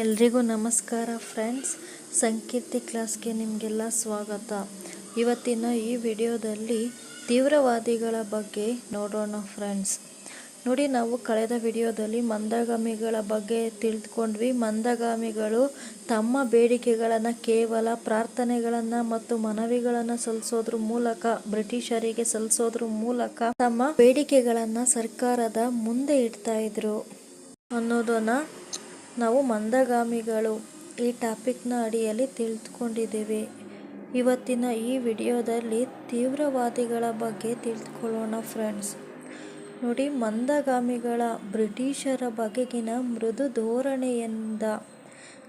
ಎಲ್ರಿಗೂ ನಮಸ್ಕಾರ ಫ್ರೆಂಡ್ಸ್. ಸಂಕೀರ್ತಿ ಕ್ಲಾಸ್ಗೆ ನಿಮಗೆಲ್ಲ ಸ್ವಾಗತ. ಇವತ್ತಿನ ಈ ವಿಡಿಯೋದಲ್ಲಿ ತೀವ್ರವಾದಿಗಳ ಬಗ್ಗೆ ನೋಡೋಣ ಫ್ರೆಂಡ್ಸ್. ನೋಡಿ, ನಾವು ಕಳೆದ ವಿಡಿಯೋದಲ್ಲಿ ಮಂದಗಾಮಿಗಳ ಬಗ್ಗೆ ತಿಳಿದುಕೊಂಡ್ವಿ ಮಂದಗಾಮಿಗಳು ತಮ್ಮ ಬೇಡಿಕೆಗಳನ್ನು, ಕೇವಲ ಪ್ರಾರ್ಥನೆಗಳನ್ನು ಮತ್ತು ಮನವಿಗಳನ್ನು ಸಲ್ಲಿಸೋದ್ರ ಮೂಲಕ, ಬ್ರಿಟಿಷರಿಗೆ ಸಲ್ಲಿಸೋದ್ರ ಮೂಲಕ ತಮ್ಮ ಬೇಡಿಕೆಗಳನ್ನು ಸರ್ಕಾರದ ಮುಂದೆ ಇಡ್ತಾ ಇದ್ರು ಅನ್ನೋದನ್ನ ನಾವು ಮಂದಗಾಮಿಗಳು ಈ ಟಾಪಿಕ್ನ ಅಡಿಯಲ್ಲಿ ತಿಳಿದುಕೊಂಡಿದ್ದೇವೆ. ಇವತ್ತಿನ ಈ ವಿಡಿಯೋದಲ್ಲಿ ತೀವ್ರವಾದಿಗಳ ಬಗ್ಗೆ ತಿಳಿದುಕೊಳ್ಳೋಣ ಫ್ರೆಂಡ್ಸ್. ನೋಡಿ, ಮಂದಗಾಮಿಗಳ ಬ್ರಿಟಿಷರ ಬಗೆಗಿನ ಮೃದು ಧೋರಣೆಯಿಂದ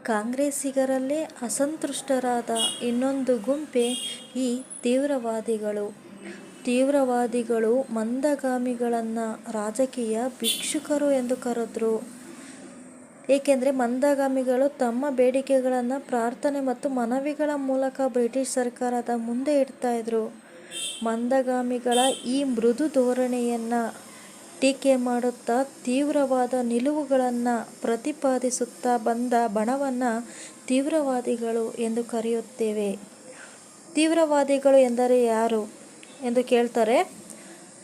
ಕಾಂಗ್ರೆಸ್ಸಿಗರಲ್ಲೇ ಅಸಂತುಷ್ಟರಾದ ಇನ್ನೊಂದು ಗುಂಪೆ ಈ ತೀವ್ರವಾದಿಗಳು. ತೀವ್ರವಾದಿಗಳು ಮಂದಗಾಮಿಗಳನ್ನು ರಾಜಕೀಯ ಭಿಕ್ಷುಕರು ಎಂದು ಕರೆದ್ರು. ಏಕೆಂದರೆ ಮಂದಗಾಮಿಗಳು ತಮ್ಮ ಬೇಡಿಕೆಗಳನ್ನು ಪ್ರಾರ್ಥನೆ ಮತ್ತು ಮನವಿಗಳ ಮೂಲಕ ಬ್ರಿಟಿಷ್ ಸರ್ಕಾರದ ಮುಂದೆ ಇಡ್ತಾ ಇದ್ರು. ಮಂದಗಾಮಿಗಳ ಈ ಮೃದು ಧೋರಣೆಯನ್ನು ಟೀಕೆ ಮಾಡುತ್ತಾ ತೀವ್ರವಾದ ನಿಲುವುಗಳನ್ನು ಪ್ರತಿಪಾದಿಸುತ್ತಾ ಬಂದ ಬಣವನ್ನು ತೀವ್ರವಾದಿಗಳು ಎಂದು ಕರೆಯುತ್ತೇವೆ. ತೀವ್ರವಾದಿಗಳು ಎಂದರೆ ಯಾರು? ಎಂದು ಕೇಳ್ತಾರೆ.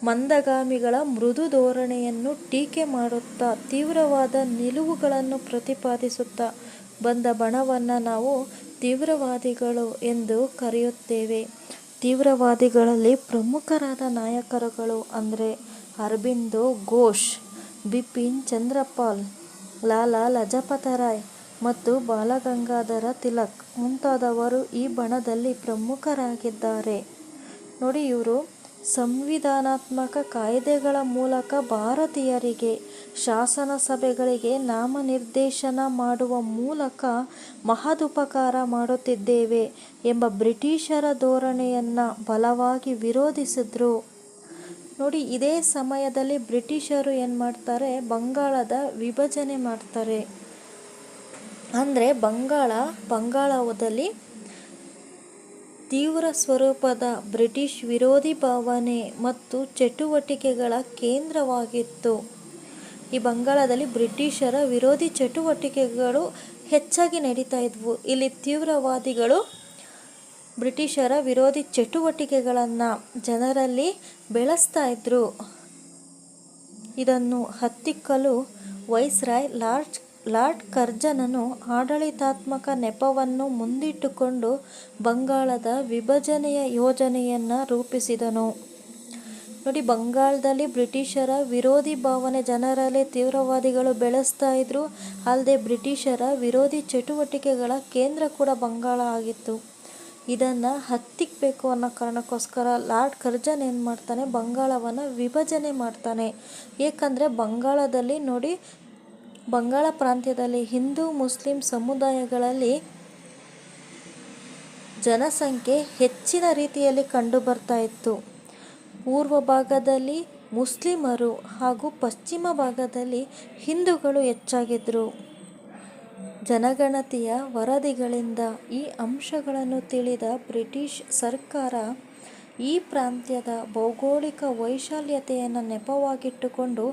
ಮಂದಗಾಮಿಗಳ ಮೃದು ಧೋರಣೆಯನ್ನು ಟೀಕೆ ಮಾಡುತ್ತಾ ತೀವ್ರವಾದ ನಿಲುವುಗಳನ್ನು ಪ್ರತಿಪಾದಿಸುತ್ತಾ ಬಂದ ಬಣವನ್ನು ನಾವು ತೀವ್ರವಾದಿಗಳು ಎಂದು ಕರೆಯುತ್ತೇವೆ. ತೀವ್ರವಾದಿಗಳಲ್ಲಿ ಪ್ರಮುಖರಾದ ನಾಯಕರುಗಳು ಅಂದರೆ ಅರಬಿಂದೋ ಘೋಷ್, ಬಿಪಿನ್ ಚಂದ್ರಪಾಲ್, ಲಾಲಾ ಲಜಪತ ರಾಯ್ ಮತ್ತು ಬಾಲಗಂಗಾಧರ ತಿಲಕ್ ಮುಂತಾದವರು ಈ ಬಣದಲ್ಲಿ ಪ್ರಮುಖರಾಗಿದ್ದಾರೆ. ನೋಡಿ ಇವರು. ಸಂವಿಧಾನಾತ್ಮಕ ಕಾಯ್ದೆಗಳ ಮೂಲಕ ಭಾರತೀಯರಿಗೆ ಶಾಸನ ಸಭೆಗಳಿಗೆ ನಾಮನಿರ್ದೇಶನ ಮಾಡುವ ಮೂಲಕ ಮಹದುಪಕಾರ ಮಾಡುತ್ತಿದ್ದೇವೆ ಎಂಬ ಬ್ರಿಟಿಷರ ಧೋರಣೆಯನ್ನು ಬಲವಾಗಿ ವಿರೋಧಿಸಿದ್ರು. ನೋಡಿ, ಇದೇ ಸಮಯದಲ್ಲಿ ಬ್ರಿಟಿಷರು ಏನು ಮಾಡ್ತಾರೆ? ಬಂಗಾಳದ ವಿಭಜನೆ ಮಾಡ್ತಾರೆ. ಅಂದರೆ ಬಂಗಾಳ, ಬಂಗಾಳದಲ್ಲಿ ತೀವ್ರ ಸ್ವರೂಪದ ಬ್ರಿಟಿಷ್ ವಿರೋಧಿ ಭಾವನೆ ಮತ್ತು ಚಟುವಟಿಕೆಗಳ ಕೇಂದ್ರವಾಗಿತ್ತು. ಈ ಬಂಗಾಳದಲ್ಲಿ ಬ್ರಿಟಿಷರ ವಿರೋಧಿ ಚಟುವಟಿಕೆಗಳು ಹೆಚ್ಚಾಗಿ ನಡೀತಾ ಇದ್ವು. ಇಲ್ಲಿ ತೀವ್ರವಾದಿಗಳು ಬ್ರಿಟಿಷರ ವಿರೋಧಿ ಚಟುವಟಿಕೆಗಳನ್ನು ಜನರಲ್ಲಿ ಬೆಳೆಸ್ತಾ ಇದ್ರು. ಇದನ್ನು ಹತ್ತಿಕ್ಕಲು ವೈಸ್ರಾಯ್ ಲಾರ್ಡ್ ಲಾರ್ಡ್ ಕರ್ಜನನು ಆಡಳಿತಾತ್ಮಕ ನೆಪವನ್ನು ಮುಂದಿಟ್ಟುಕೊಂಡು ಬಂಗಾಳದ ವಿಭಜನೆಯ ಯೋಜನೆಯನ್ನು ರೂಪಿಸಿದನು. ನೋಡಿ, ಬಂಗಾಳದಲ್ಲಿ ಬ್ರಿಟಿಷರ ವಿರೋಧಿ ಭಾವನೆ, ಜನರಲ್ಲಿ ತೀವ್ರವಾದಿಗಳು ಬೆಳೆಸ್ತಾ ಇದ್ರು. ಅಲ್ಲದೆ ಬ್ರಿಟಿಷರ ವಿರೋಧಿ ಚಟುವಟಿಕೆಗಳ ಕೇಂದ್ರ ಕೂಡ ಬಂಗಾಳ ಆಗಿತ್ತು. ಇದನ್ನು ಹತ್ತಿಕ್ಕಬೇಕು ಅನ್ನೋ ಕಾರಣಕ್ಕೋಸ್ಕರ ಲಾರ್ಡ್ ಕರ್ಜನ್ ಏನು ಮಾಡ್ತಾನೆ, ಬಂಗಾಳವನ್ನು ವಿಭಜನೆ ಮಾಡ್ತಾನೆ. ಏಕೆಂದರೆ ಬಂಗಾಳದಲ್ಲಿ ನೋಡಿ ಬಂಗಾಳ ಪ್ರಾಂತ್ಯದಲ್ಲಿ ಹಿಂದೂ ಮುಸ್ಲಿಂ ಸಮುದಾಯಗಳಲ್ಲಿ ಜನಸಂಖ್ಯೆ ಹೆಚ್ಚಿನ ರೀತಿಯಲ್ಲಿ ಕಂಡುಬರ್ತಾ ಇತ್ತು. ಪೂರ್ವ ಭಾಗದಲ್ಲಿ ಮುಸ್ಲಿಮರು ಹಾಗೂ ಪಶ್ಚಿಮ ಭಾಗದಲ್ಲಿ ಹಿಂದೂಗಳು ಹೆಚ್ಚಾಗಿದ್ದರು ಜನಗಣತಿಯ ವರದಿಗಳಿಂದ ಈ ಅಂಶಗಳನ್ನು ತಿಳಿದ ಬ್ರಿಟಿಷ್ ಸರ್ಕಾರ ಈ ಪ್ರಾಂತ್ಯದ ಭೌಗೋಳಿಕ ವೈಶಾಲ್ಯತೆಯನ್ನು ನೆಪವಾಗಿಟ್ಟುಕೊಂಡು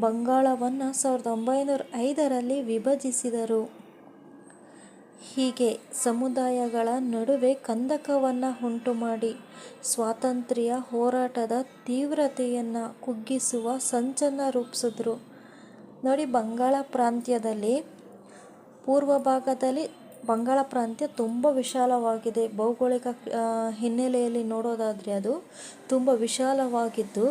ಬಂಗಾಳವನ್ನು ಸಾವಿರದ ಒಂಬೈನೂರ ಐದರಲ್ಲಿ ವಿಭಜಿಸಿದರು. ಹೀಗೆ ಸಮುದಾಯಗಳ ನಡುವೆ ಕಂದಕವನ್ನು ಉಂಟುಮಾಡಿ, ಸ್ವಾತಂತ್ರ್ಯ ಹೋರಾಟದ ತೀವ್ರತೆಯನ್ನು ಕುಗ್ಗಿಸುವ ಸಂಚನ್ನು ರೂಪಿಸಿದ್ರು. ನೋಡಿ, ಬಂಗಾಳ ಪ್ರಾಂತ್ಯದಲ್ಲಿ ಪೂರ್ವ ಭಾಗದಲ್ಲಿ ಬಂಗಾಳ ಪ್ರಾಂತ್ಯ ತುಂಬ ವಿಶಾಲವಾಗಿದೆ. ಭೌಗೋಳಿಕ ಹಿನ್ನೆಲೆಯಲ್ಲಿ ನೋಡೋದಾದರೆ ಅದು ತುಂಬ ವಿಶಾಲವಾಗಿದ್ದು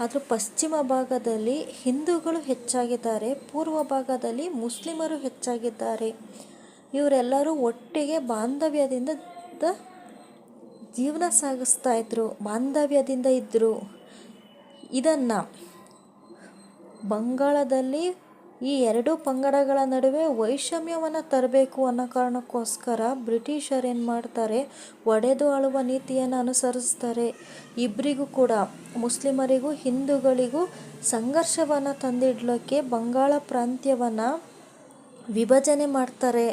ಅದರ ಪಶ್ಚಿಮ ಭಾಗದಲ್ಲಿ ಹಿಂದೂಗಳು ಹೆಚ್ಚಾಗಿದ್ದಾರೆ. ಪೂರ್ವ ಭಾಗದಲ್ಲಿ ಮುಸ್ಲಿಮರು ಹೆಚ್ಚಾಗಿದ್ದಾರೆ. ಇವರೆಲ್ಲರೂ ಒಟ್ಟಿಗೆ ಬಾಂಧವ್ಯದಿಂದ ಜೀವನ ಸಾಗಿಸ್ತಾ ಇದ್ರು, ಬಾಂಧವ್ಯದಿಂದ ಇದ್ದರು ಇದನ್ನು ಬಂಗಾಳದಲ್ಲಿ ಈ ಎರಡೂ ಪಂಗಡಗಳ ನಡುವೆ ವೈಷಮ್ಯವನ್ನು ತರಬೇಕು ಅನ್ನೋ ಕಾರಣಕ್ಕೋಸ್ಕರ ಬ್ರಿಟಿಷರು ಏನು ಮಾಡ್ತಾರೆ? ಒಡೆದು ಆಳುವ ನೀತಿಯನ್ನು ಅನುಸರಿಸ್ತಾರೆ. ಇಬ್ಬರಿಗೂ ಕೂಡ, ಮುಸ್ಲಿಮರಿಗೂ, ಹಿಂದೂಗಳಿಗೂ ಸಂಘರ್ಷವನ್ನು ತಂದಿಡ್ಲಿಕ್ಕೆ ಬಂಗಾಳ ಪ್ರಾಂತ್ಯವನ್ನು ವಿಭಜನೆ ಮಾಡ್ತಾರೆ.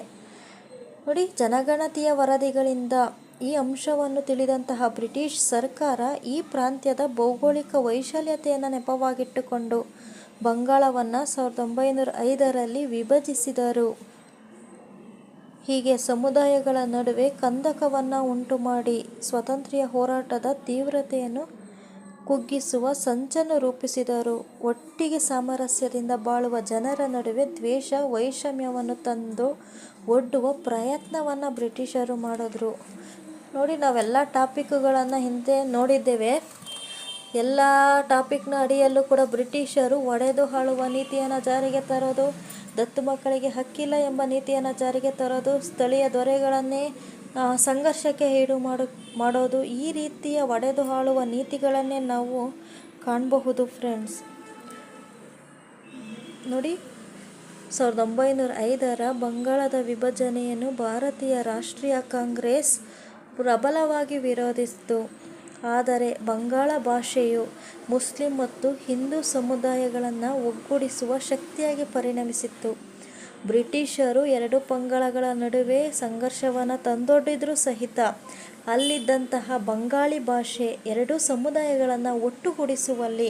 ನೋಡಿ, ಜನಗಣತಿಯ ವರದಿಗಳಿಂದ ಈ ಅಂಶವನ್ನು ತಿಳಿದಂತಹ ಬ್ರಿಟಿಷ್ ಸರ್ಕಾರ ಈ ಪ್ರಾಂತ್ಯದ ಭೌಗೋಳಿಕ ವೈಶಾಲ್ಯತೆಯನ್ನು ನೆಪವಾಗಿಟ್ಟುಕೊಂಡು ಬಂಗಾಳವನ್ನು ಸಾವಿರದ ಒಂಬೈನೂರ ಐದರಲ್ಲಿ ವಿಭಜಿಸಿದರು ಹೀಗೆ ಸಮುದಾಯಗಳ ನಡುವೆ ಕಂದಕವನ್ನು ಉಂಟುಮಾಡಿ ಸ್ವಾತಂತ್ರ್ಯ ಹೋರಾಟದ ತೀವ್ರತೆಯನ್ನು ಕುಗ್ಗಿಸುವ ಸಂಚನ್ನು ರೂಪಿಸಿದರು. ಒಟ್ಟಿಗೆ ಸಾಮರಸ್ಯದಿಂದ ಬಾಳುವ ಜನರ ನಡುವೆ ದ್ವೇಷ, ವೈಷಮ್ಯವನ್ನು ತಂದು ಒಡ್ಡುವ ಪ್ರಯತ್ನವನ್ನು ಬ್ರಿಟಿಷರು ಮಾಡಿದ್ರು. ನೋಡಿ ನಾವೆಲ್ಲ ಟಾಪಿಕ್ಗಳನ್ನು ಹಿಂದೆ ನೋಡಿದ್ದೇವೆ. ಎಲ್ಲ ಟಾಪಿಕ್ನ ಅಡಿಯಲ್ಲೂ ಕೂಡ ಬ್ರಿಟಿಷರು ಒಡೆದು ಹಾಳುವ ನೀತಿಯನ್ನು ಜಾರಿಗೆ ತರೋದು, ದತ್ತು ಮಕ್ಕಳಿಗೆ ಹಕ್ಕಿಲ್ಲ ಎಂಬ ನೀತಿಯನ್ನು ಜಾರಿಗೆ ತರೋದು, ಸ್ಥಳೀಯ ದೊರೆಗಳನ್ನೇ ಸಂಘರ್ಷಕ್ಕೆ ಈಡು ಮಾಡೋದು ಈ ರೀತಿಯ ಒಡೆದು ಹಾಳುವ ನೀತಿಗಳನ್ನೇ ನಾವು ಕಾಣಬಹುದು ಫ್ರೆಂಡ್ಸ್. ನೋಡಿ ಸಾವಿರದ ಒಂಬೈನೂರ ಐದರ ಬಂಗಾಳದ ವಿಭಜನೆಯನ್ನು ಭಾರತೀಯ ರಾಷ್ಟ್ರೀಯ ಕಾಂಗ್ರೆಸ್ ಪ್ರಬಲವಾಗಿ ವಿರೋಧಿಸಿತು. ಆದರೆ ಬಂಗಾಳ ಭಾಷೆಯು ಮುಸ್ಲಿಂ ಮತ್ತು ಹಿಂದೂ ಸಮುದಾಯಗಳನ್ನು ಒಗ್ಗೂಡಿಸುವ ಶಕ್ತಿಯಾಗಿ ಪರಿಣಮಿಸಿತ್ತು ಬ್ರಿಟಿಷರು ಎರಡು ಪಂಗಡಗಳ ನಡುವೆ ಸಂಘರ್ಷವನ್ನು ತಂದೊಡ್ಡಿದರೂ ಸಹಿತ ಅಲ್ಲಿದ್ದಂತಹ ಬಂಗಾಳಿ ಭಾಷೆ ಎರಡೂ ಸಮುದಾಯಗಳನ್ನು ಒಟ್ಟುಗೂಡಿಸುವಲ್ಲಿ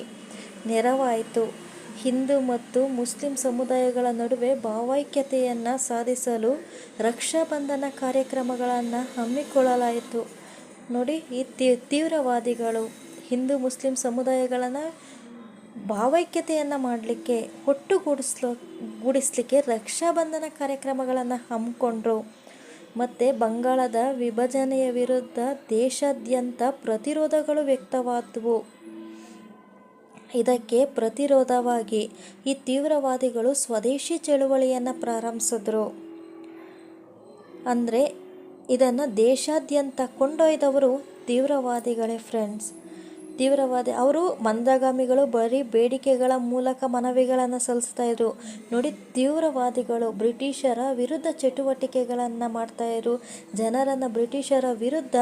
ನೆರವಾಯಿತು. ಹಿಂದೂ ಮತ್ತು ಮುಸ್ಲಿಂ ಸಮುದಾಯಗಳ ನಡುವೆ ಭಾವೈಕ್ಯತೆಯನ್ನು ಸಾಧಿಸಲು ರಕ್ಷಾಬಂಧನ ಕಾರ್ಯಕ್ರಮಗಳನ್ನು ಹಮ್ಮಿಕೊಳ್ಳಲಾಯಿತು. ನೋಡಿ, ಈ ತೀವ್ರವಾದಿಗಳು ಹಿಂದೂ ಮುಸ್ಲಿಂ ಸಮುದಾಯಗಳನ್ನು ಭಾವೈಕ್ಯತೆಯನ್ನು ಮಾಡಲಿಕ್ಕೆ ಒಟ್ಟುಗೂಡಿಸ್ಲಿಕ್ಕೆ ರಕ್ಷಾಬಂಧನ ಕಾರ್ಯಕ್ರಮಗಳನ್ನು ಹಮ್ಮಿಕೊಂಡ್ರು. ಮತ್ತು ಬಂಗಾಳದ ವಿಭಜನೆಯ ವಿರುದ್ಧ ದೇಶಾದ್ಯಂತ ಪ್ರತಿರೋಧಗಳು ವ್ಯಕ್ತವಾದವು. ಇದಕ್ಕೆ ಪ್ರತಿರೋಧವಾಗಿ ಈ ತೀವ್ರವಾದಿಗಳು ಸ್ವದೇಶಿ ಚಳುವಳಿಯನ್ನು ಪ್ರಾರಂಭಿಸಿದ್ರು. ಅಂದ್ರೆ ಇದನ್ನು ದೇಶಾದ್ಯಂತ ಕೊಂಡೊಯ್ದವರು ತೀವ್ರವಾದಿಗಳೇ ಫ್ರೆಂಡ್ಸ್. ತೀವ್ರವಾದಿ ಅವರು ಮಂದಗಾಮಿಗಳು, ಬರೀ ಬೇಡಿಕೆಗಳ ಮೂಲಕ ಮನವಿಗಳನ್ನು ಸಲ್ಲಿಸ್ತಾ ಇದ್ರು. ನೋಡಿ, ತೀವ್ರವಾದಿಗಳು, ಬ್ರಿಟಿಷರ ವಿರುದ್ಧ ಚಟುವಟಿಕೆಗಳನ್ನು ಮಾಡ್ತಾ ಇದ್ರು. ಜನರನ್ನು ಬ್ರಿಟಿಷರ ವಿರುದ್ಧ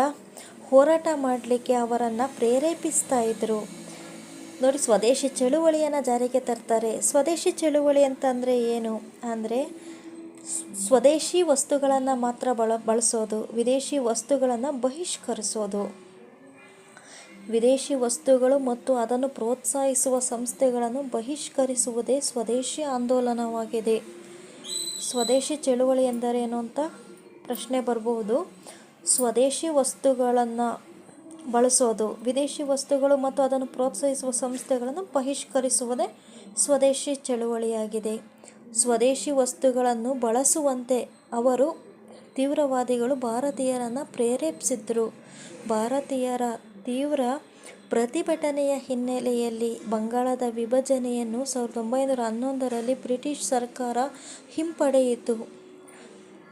ಹೋರಾಟ ಮಾಡಲಿಕ್ಕೆ ಅವರನ್ನು ಪ್ರೇರೇಪಿಸ್ತಾ ಇದ್ರು. ನೋಡಿ, ಸ್ವದೇಶಿ ಚಳುವಳಿಯನ್ನು ಜಾರಿಗೆ ತರ್ತಾರೆ. ಸ್ವದೇಶಿ ಚಳುವಳಿ ಅಂತಂದರೆ ಏನು ಅಂದರೆ ಸ್ವದೇಶಿ ವಸ್ತುಗಳನ್ನು ಮಾತ್ರ ಬಳ ಬಳಸೋದು, ವಿದೇಶಿ ವಸ್ತುಗಳನ್ನು ಬಹಿಷ್ಕರಿಸೋದು. ವಿದೇಶಿ ವಸ್ತುಗಳು ಮತ್ತು ಅದನ್ನು ಪ್ರೋತ್ಸಾಹಿಸುವ ಸಂಸ್ಥೆಗಳನ್ನು ಬಹಿಷ್ಕರಿಸುವುದೇ ಸ್ವದೇಶಿ ಆಂದೋಲನವಾಗಿದೆ. ಸ್ವದೇಶಿ ಚಳುವಳಿ ಎಂದರೇನು ಅಂತ ಪ್ರಶ್ನೆ ಬರಬಹುದು. ಸ್ವದೇಶಿ ವಸ್ತುಗಳನ್ನು ಬಳಸೋದು, ವಿದೇಶಿ ವಸ್ತುಗಳು ಮತ್ತು ಅದನ್ನು ಪ್ರೋತ್ಸಾಹಿಸುವ ಸಂಸ್ಥೆಗಳನ್ನು ಬಹಿಷ್ಕರಿಸುವುದೇ ಸ್ವದೇಶಿ ಚಳುವಳಿಯಾಗಿದೆ. ಸ್ವದೇಶಿ ವಸ್ತುಗಳನ್ನು ಬಳಸುವಂತೆ ಅವರು ತೀವ್ರವಾದಿಗಳು ಭಾರತೀಯರನ್ನು ಪ್ರೇರೇಪಿಸಿದ್ರು. ಭಾರತೀಯರ ತೀವ್ರ ಪ್ರತಿಭಟನೆಯ ಹಿನ್ನೆಲೆಯಲ್ಲಿ ಬಂಗಾಳದ ವಿಭಜನೆಯನ್ನು ಸಾವಿರದ ಒಂಬೈನೂರ ಹನ್ನೊಂದರಲ್ಲಿ ಬ್ರಿಟಿಷ್ ಸರ್ಕಾರ ಹಿಂಪಡೆಯಿತು.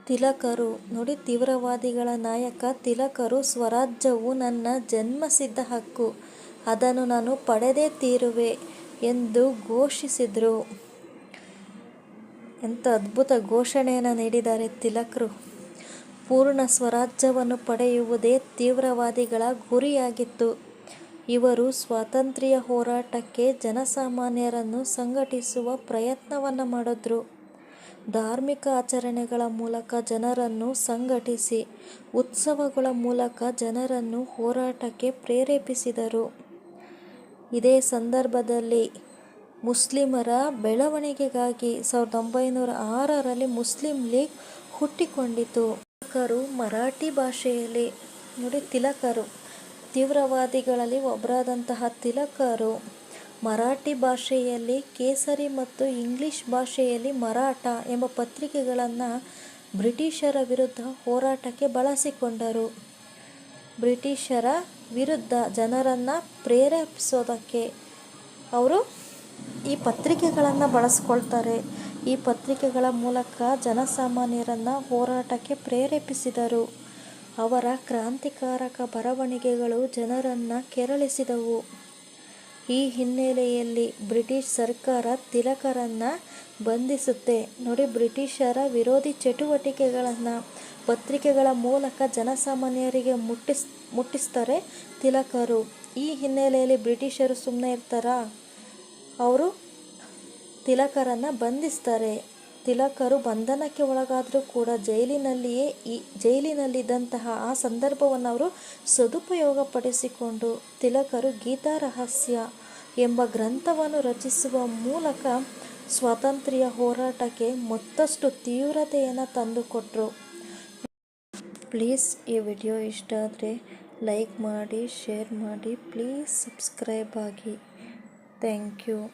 ತಿಲಕರು ನೋಡಿ ತೀವ್ರವಾದಿಗಳ ನಾಯಕ ತಿಲಕರು ಸ್ವರಾಜ್ಯವು ನನ್ನ ಜನ್ಮಸಿದ್ಧ ಹಕ್ಕು, ಅದನ್ನು ನಾನು ಪಡೆದೇ ತೀರುವೆ ಎಂದು ಘೋಷಿಸಿದ್ರು. ಎಂಥ ಅದ್ಭುತ ಘೋಷಣೆಯನ್ನು ನೀಡಿದ್ದಾರೆ ತಿಲಕರು ಪೂರ್ಣ ಸ್ವರಾಜ್ಯವನ್ನು ಪಡೆಯುವುದೇ ತೀವ್ರವಾದಿಗಳ ಗುರಿಯಾಗಿತ್ತು. ಇವರು ಸ್ವಾತಂತ್ರ್ಯ ಹೋರಾಟಕ್ಕೆ ಜನಸಾಮಾನ್ಯರನ್ನು ಸಂಘಟಿಸುವ ಪ್ರಯತ್ನವನ್ನು ಮಾಡಿದ್ರು. ಧಾರ್ಮಿಕ ಆಚರಣೆಗಳ ಮೂಲಕ ಜನರನ್ನು ಸಂಘಟಿಸಿ, ಉತ್ಸವಗಳ ಮೂಲಕ ಜನರನ್ನು ಹೋರಾಟಕ್ಕೆ ಪ್ರೇರೇಪಿಸಿದರು. ಇದೇ ಸಂದರ್ಭದಲ್ಲಿ ಮುಸ್ಲಿಮರ ಬೆಳವಣಿಗೆಗಾಗಿ ಸಾವಿರದ ಒಂಬೈನೂರ ಆರರಲ್ಲಿ ಮುಸ್ಲಿಂ ಲೀಗ್ ಹುಟ್ಟಿಕೊಂಡಿತು. ತಿಲಕರು ಮರಾಠಿ ಭಾಷೆಯಲ್ಲಿ, ನೋಡಿ ತಿಲಕರು, ತೀವ್ರವಾದಿಗಳಲ್ಲಿ ಒಬ್ಬರಾದಂತಹ ತಿಲಕರು ಮರಾಠಿ ಭಾಷೆಯಲ್ಲಿ ಕೇಸರಿ ಮತ್ತು ಇಂಗ್ಲಿಷ್ ಭಾಷೆಯಲ್ಲಿ ಮರಾಠ ಎಂಬ ಪತ್ರಿಕೆಗಳನ್ನು ಬ್ರಿಟಿಷರ ವಿರುದ್ಧ ಹೋರಾಟಕ್ಕೆ ಬಳಸಿಕೊಂಡರು. ಬ್ರಿಟಿಷರ ವಿರುದ್ಧ ಜನರನ್ನು ಪ್ರೇರೇಪಿಸೋದಕ್ಕೆ ಅವರು ಈ ಪತ್ರಿಕೆಗಳನ್ನು ಬಳಸ್ಕೊಳ್ತಾರೆ. ಈ ಪತ್ರಿಕೆಗಳ ಮೂಲಕ ಜನಸಾಮಾನ್ಯರನ್ನು ಹೋರಾಟಕ್ಕೆ ಪ್ರೇರೇಪಿಸಿದರು. ಅವರ ಕ್ರಾಂತಿಕಾರಕ ಬರವಣಿಗೆಗಳು ಜನರನ್ನು ಕೆರಳಿಸಿದವು. ಈ ಹಿನ್ನೆಲೆಯಲ್ಲಿ ಬ್ರಿಟಿಷ್ ಸರ್ಕಾರ ತಿಲಕರನ್ನು ಬಂಧಿಸುತ್ತೆ. ನೋಡಿ, ಬ್ರಿಟಿಷರ ವಿರೋಧಿ ಚಟುವಟಿಕೆಗಳನ್ನು ಪತ್ರಿಕೆಗಳ ಮೂಲಕ ಜನಸಾಮಾನ್ಯರಿಗೆ ಮುಟ್ಟಿಸ್ತಾರೆ ತಿಲಕರು. ಈ ಹಿನ್ನೆಲೆಯಲ್ಲಿ ಬ್ರಿಟಿಷರು ಸುಮ್ಮನೆ ಇರ್ತಾರಾ? ಅವರು ತಿಲಕರನ್ನು ಬಂಧಿಸ್ತಾರೆ. ತಿಲಕರು ಬಂಧನಕ್ಕೆ ಒಳಗಾದರೂ ಕೂಡ ಜೈಲಿನಲ್ಲಿಯೇ ಈ ಜೈಲಿನಲ್ಲಿದ್ದಂತಹ ಆ ಸಂದರ್ಭವನ್ನು ಅವರು ಸದುಪಯೋಗಪಡಿಸಿಕೊಂಡು ತಿಲಕರು ಗೀತಾ ರಹಸ್ಯ ಎಂಬ ಗ್ರಂಥವನ್ನು ರಚಿಸುವ ಮೂಲಕ ಸ್ವಾತಂತ್ರ್ಯ ಹೋರಾಟಕ್ಕೆ ಮತ್ತಷ್ಟು ತೀವ್ರತೆಯನ್ನು ತಂದುಕೊಟ್ರು. ಪ್ಲೀಸ್ ಈ ವಿಡಿಯೋ ಇಷ್ಟ ಆದರೆ ಲೈಕ್ ಮಾಡಿ, ಶೇರ್ ಮಾಡಿ, ಪ್ಲೀಸ್ ಸಬ್ಸ್ಕ್ರೈಬ್ ಆಗಿ Thank you.